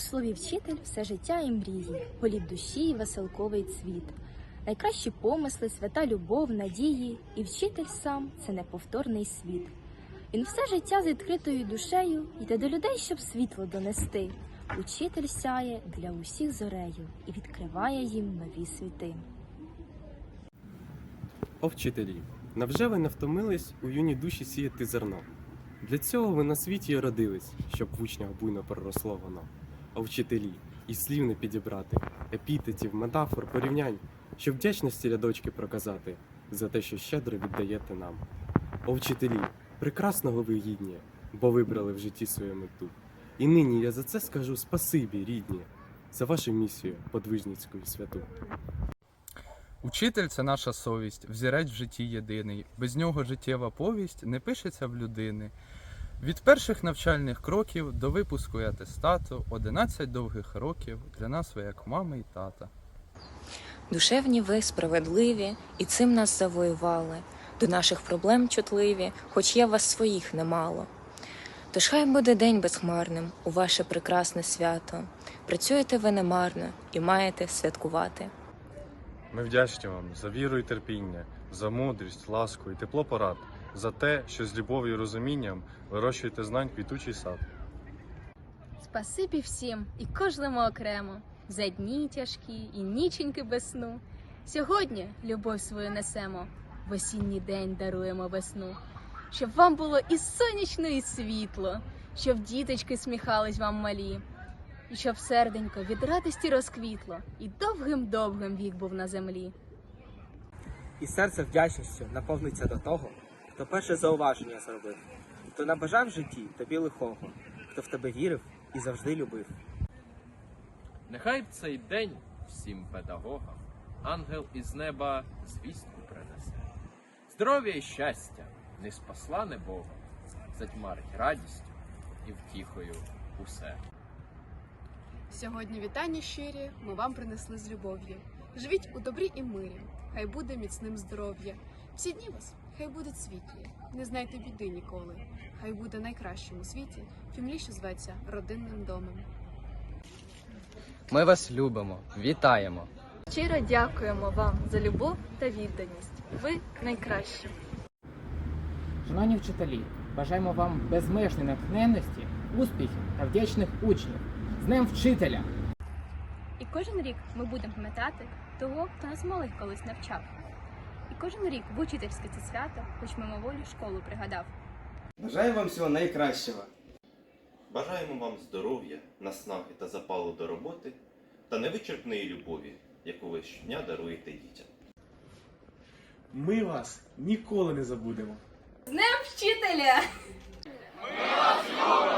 слові вчитель все життя і мрії, голів душі і веселковий цвіт. Найкращі помисли, свята любов, надії, і вчитель сам це неповторний світ. Він все життя з відкритою душею йде до людей, щоб світло донести. Учитель сяє для усіх зорею і відкриває їм нові світи. О вчителі, невже ви не втомились у юні душі сіяти зерно? Для цього ви на світі родились, щоб в учнях буйно проросло воно. О вчителі, і слів не підібрати, епітетів, метафор, порівнянь, щоб вдячності рядочки проказати за те, що щедро віддаєте нам. О вчителі, прекрасного ви гідні, бо вибрали в житті свою мету. І нині я за це скажу спасибі, рідні, за вашу місію подвижницьку і святу. Учитель це наша совість, взірець в житті єдиний. Без нього життєва повість не пишеться в людини. Від перших навчальних кроків до випуску і атестату 11 довгих років для нас ви як мами і тата. Душевні ви справедливі, і цим нас завоювали. До наших проблем чутливі, хоч є вас своїх немало. Тож хай буде день безхмарним у ваше прекрасне свято. Працюєте ви немарно і маєте святкувати. Ми вдячні вам за віру і терпіння, за мудрість, ласку і тепло порад, за те, що з любов'ю і розумінням вирощуєте знань квітучий сад. Спасибі всім і кожному окремо за дні тяжкі і ніченьки без сну. Сьогодні любов свою несемо, в осінній день даруємо весну, щоб вам було і сонячно, і світло, щоб діточки сміхались вам малі, і щоб серденько від радості розквітло, і довгим-довгим вік був на землі. І серце вдячністю наповниться до того, хто перше зауваження зробив, хто набажав в житті тобі лихого, хто в тебе вірив і завжди любив. Нехай в цей день всім педагогам ангел із неба звістку принесе. Здоров'я і щастя не спаслане Богом, затьмарить радістю і втіхою усе. Сьогодні вітання щирі ми вам принесли з любов'ю. Живіть у добрі і мирі, хай буде міцним здоров'я. Всі дні вас хай будуть світлі, не знайте біди ніколи. Хай буде найкращим у світі фімлі, що зветься родинним домом. Ми вас любимо, вітаємо. Щиро дякуємо вам за любов та відданість. Ви найкращі. Шановні вчителі, бажаємо вам безмежної натхненності, успіхів та вдячних учнів. З Днем вчителя! І кожен рік ми будемо пам'ятати того, хто нас малих колись навчав. І кожен рік в учительське це свято, хоч мимоволі школу пригадав. Бажаю вам всього найкращого. Бажаємо вам здоров'я, наснаги та запалу до роботи та невичерпної любові, яку ви щодня даруєте дітям. Ми вас ніколи не забудемо. З Днем вчителя! Ми вас любимо!